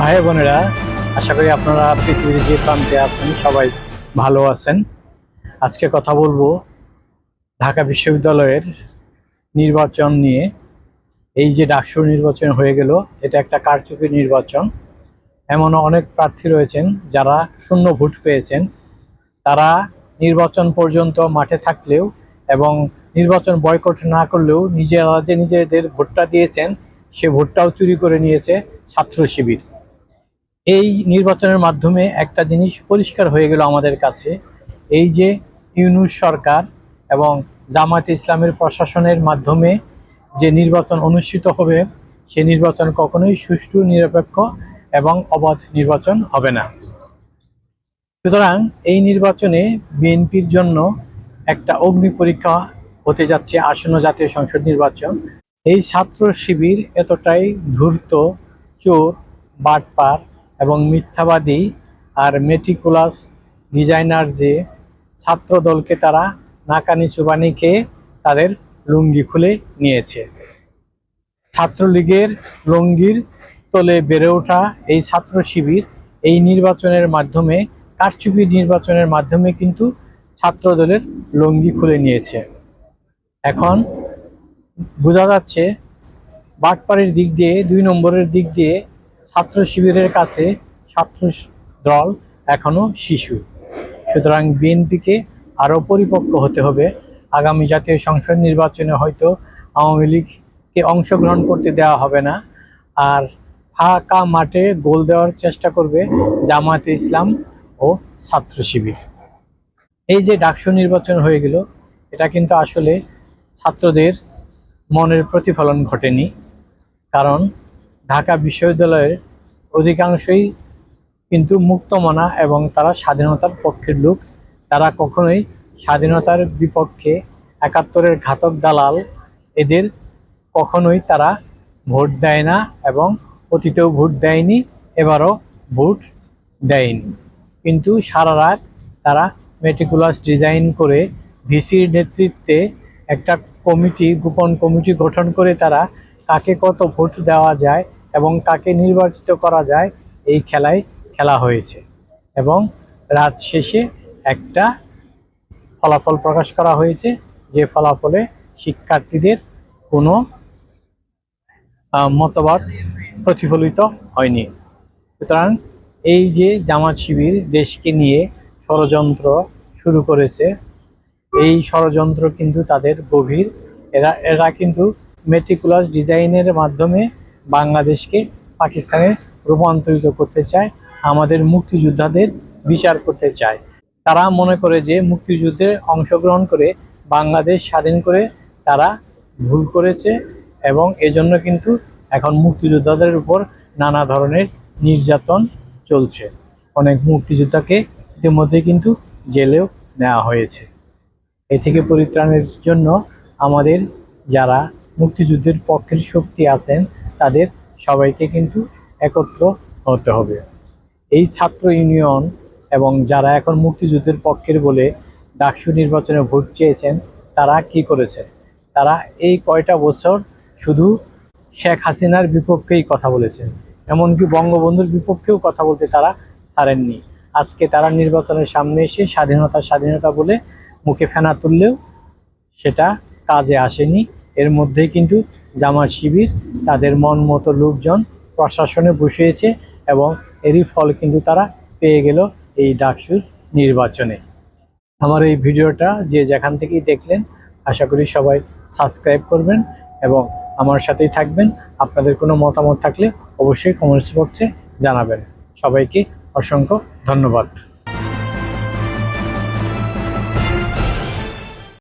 ভাই বোনেরা, আশা করি আপনারা পৃথিবীর যে প্রান্তে আছেন, সবাই ভালো আছেন। আজকে কথা বলব ঢাকা বিশ্ববিদ্যালয়ের নির্বাচন নিয়ে। এই যে ডাকসু নির্বাচন হয়ে গেল, এটা একটা কারচুপি নির্বাচন। এমনও অনেক প্রার্থী রয়েছেন যারা শূন্য ভোট পেয়েছেন। তারা নির্বাচন পর্যন্ত মাঠে থাকলেও এবং নির্বাচন বয়কট না করলেও নিজেরা যে নিজেদের ভোটটা দিয়েছেন, সে ভোটটাও চুরি করে নিয়েছে ছাত্র শিবির। এই নির্বাচনের মাধ্যমে একটা জিনিস পরিষ্কার হয়ে গেল আমাদের কাছে, এই যে ইউনুস সরকার এবং জামায়াতে ইসলামের প্রশাসনের মাধ্যমে যে নির্বাচন অনুষ্ঠিত হবে, সে নির্বাচন কখনোই সুষ্ঠু, নিরপেক্ষ এবং অবাধ নির্বাচন হবে না। সুতরাং এই নির্বাচনে বিএনপির জন্য একটা অগ্নি পরীক্ষা হতে যাচ্ছে আসন্ন জাতীয় সংসদ নির্বাচন। এই ছাত্র শিবির এতটাই ধূর্ত, চোর, বাটপার এবং মিথ্যাবাদী আর মেটিকুলাস ডিজাইনার যে ছাত্র দলকে তারা নাকানি চুবানি খেয়ে তাদের লুঙ্গি খুলে নিয়েছে। ছাত্রলীগের লুঙ্গির তলে বেড়ে ওঠা এই ছাত্র শিবির এই নির্বাচনের মাধ্যমে, কারচুপি নির্বাচনের মাধ্যমে কিন্তু ছাত্র দলের লুঙ্গি খুলে নিয়েছে। এখন বোঝা যাচ্ছে, বাটপাড়ির দিক দিয়ে, দুই নম্বরের দিক দিয়ে ছাত্র শিবিরের কাছে ছাত্র দল এখনও শিশু। সুতরাং বিএনপিকে আরও পরিপক্ক হতে হবে। আগামী জাতীয় সংসদ নির্বাচনে হয়তো আওয়ামী লীগকে অংশগ্রহণ করতে দেওয়া হবে না। আর ফাঁকা মাঠে গোল দেওয়ার চেষ্টা করবে জামায়াতে ইসলাম ও ছাত্র শিবির। এই যে ডাকসু নির্বাচন হয়ে গেল, এটা কিন্তু আসলে ছাত্রদের মনের প্রতিফলন ঘটেনি। কারণ ঢাকা বিশ্ববিদ্যালয়ের অধিকাংশই কিন্তু মুক্তমনা এবং তারা স্বাধীনতার পক্ষের লোক। তারা কখনোই স্বাধীনতার বিপক্ষে একাত্তরের ঘাতক দালাল এদের কখনোই তারা ভোট দেয় না এবং অতীতেও ভোট দেয়নি, এবারও ভোট দেয়নি। কিন্তু সারা রাত তারা মেটিকুলাস ডিজাইন করে ভিসির নেতৃত্বে একটা কমিটি, গোপন কমিটি গঠন করে তারা কাকে কত ভোট দেওয়া যায় এবং কাকে নির্বাচিত করা যায় এই খেলায় খেলা হয়েছে। এবং রাত শেষে একটা ফলাফল প্রকাশ করা হয়েছে, যে ফলাফলে শিক্ষার্থীদের কোনো মতবাদ প্রতিফলিত হয়নি। সুতরাং এই যে জামাত শিবির দেশকে নিয়ে ষড়যন্ত্র শুরু করেছে, এই ষড়যন্ত্র কিন্তু তাদের গভীর। এরা এরা কিন্তু মেটিকুলাস ডিজাইনের মাধ্যমে বাংলাদেশকে পাকিস্তানে রূপান্তরিত করতে চায়, আমাদের মুক্তিযোদ্ধাদের বিচার করতে চায়। তারা মনে করে যে মুক্তিযুদ্ধে অংশগ্রহণ করে বাংলাদেশ স্বাধীন করে তারা ভুল করেছে এবং এজন্য কিন্তু এখন মুক্তিযোদ্ধাদের উপর নানা ধরনের নির্যাতন চলছে। অনেক মুক্তিযোদ্ধাকে ইতিমধ্যে কিন্তু জেলেও নেওয়া হয়েছে। এ থেকে পরিত্রাণের জন্য আমাদের যারা মুক্তিযুদ্ধের পক্ষের শক্তি আছেন তাদের সবাইকে কিন্তু একত্র হতে হবে। এই ছাত্র ইউনিয়ন এবং যারা এখন মুক্তিযুদ্ধের পক্ষের বলে ডাকসু নির্বাচনে ভোট চেয়েছেন, তারা কি করেছে তারা এই কয়টা বছর শুধু শেখ হাসিনার বিপক্ষেই কথা বলেছেন, এমনকি বঙ্গবন্ধুর বিপক্ষেও কথা বলতে তারা ছাড়েননি। আজকে তারা নির্বাচনের সামনে এসে স্বাধীনতা স্বাধীনতা বলে মুখে ফেনা তুললেও সেটা কাজে আসেনি। এর মধ্যেই কিন্তু জামাত শিবির, তাদের মন মতো লোকজন প্রশাসনে বসিয়েছে এবং এরই ফল কিন্তু তারা পেয়ে গেল এই ডাকসুর নির্বাচনে। আমার এই ভিডিওটা যে যেখান থেকেই দেখলেন, আশা করি সবাই সাবস্ক্রাইব করবেন এবং আমার সাথেই থাকবেন। আপনাদের কোনো মতামত থাকলে অবশ্যই কমেন্টস বক্সে জানাবেন। সবাইকে অসংখ্য ধন্যবাদ।